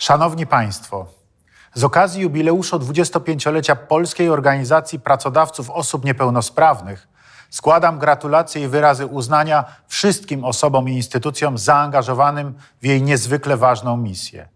Szanowni Państwo, z okazji jubileuszu 25-lecia Polskiej Organizacji Pracodawców Osób Niepełnosprawnych składam gratulacje i wyrazy uznania wszystkim osobom i instytucjom zaangażowanym w jej niezwykle ważną misję.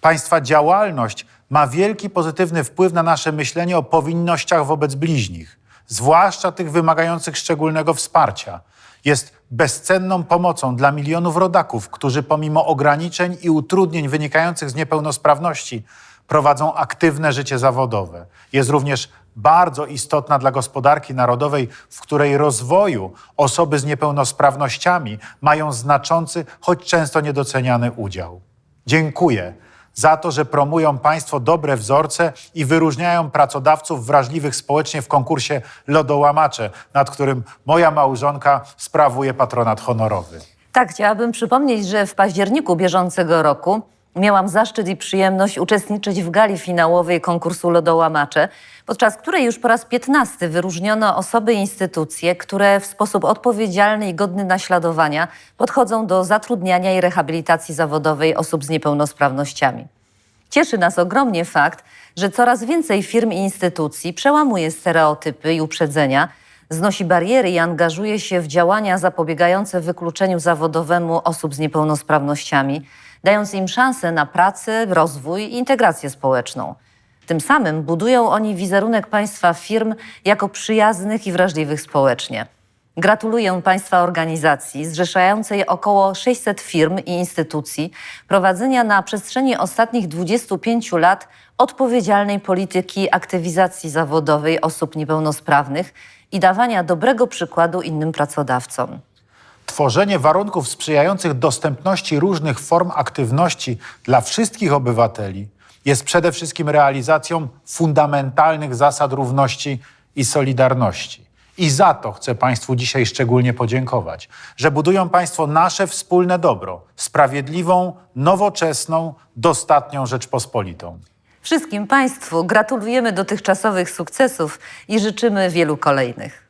Państwa działalność ma wielki pozytywny wpływ na nasze myślenie o powinnościach wobec bliźnich, zwłaszcza tych wymagających szczególnego wsparcia. Jest bezcenną pomocą dla milionów rodaków, którzy pomimo ograniczeń i utrudnień wynikających z niepełnosprawności prowadzą aktywne życie zawodowe. Jest również bardzo istotna dla gospodarki narodowej, w której rozwoju osoby z niepełnosprawnościami mają znaczący, choć często niedoceniany udział. Dziękuję za to, że promują Państwo dobre wzorce i wyróżniają pracodawców wrażliwych społecznie w konkursie Lodołamacze, nad którym moja małżonka sprawuje patronat honorowy. Tak, chciałabym przypomnieć, że w październiku bieżącego roku miałam zaszczyt i przyjemność uczestniczyć w gali finałowej konkursu Lodołamacze, podczas której już po raz 15 wyróżniono osoby i instytucje, które w sposób odpowiedzialny i godny naśladowania podchodzą do zatrudniania i rehabilitacji zawodowej osób z niepełnosprawnościami. Cieszy nas ogromnie fakt, że coraz więcej firm i instytucji przełamuje stereotypy i uprzedzenia, znosi bariery i angażuje się w działania zapobiegające wykluczeniu zawodowemu osób z niepełnosprawnościami, dając im szansę na pracę, rozwój i integrację społeczną. Tym samym budują oni wizerunek państwa firm jako przyjaznych i wrażliwych społecznie. Gratuluję Państwa organizacji zrzeszającej około 600 firm i instytucji prowadzenia na przestrzeni ostatnich 25 lat odpowiedzialnej polityki aktywizacji zawodowej osób niepełnosprawnych i dawania dobrego przykładu innym pracodawcom. Tworzenie warunków sprzyjających dostępności różnych form aktywności dla wszystkich obywateli jest przede wszystkim realizacją fundamentalnych zasad równości i solidarności. I za to chcę Państwu dzisiaj szczególnie podziękować, że budują Państwo nasze wspólne dobro, sprawiedliwą, nowoczesną, dostatnią Rzeczpospolitą. Wszystkim Państwu gratulujemy dotychczasowych sukcesów i życzymy wielu kolejnych.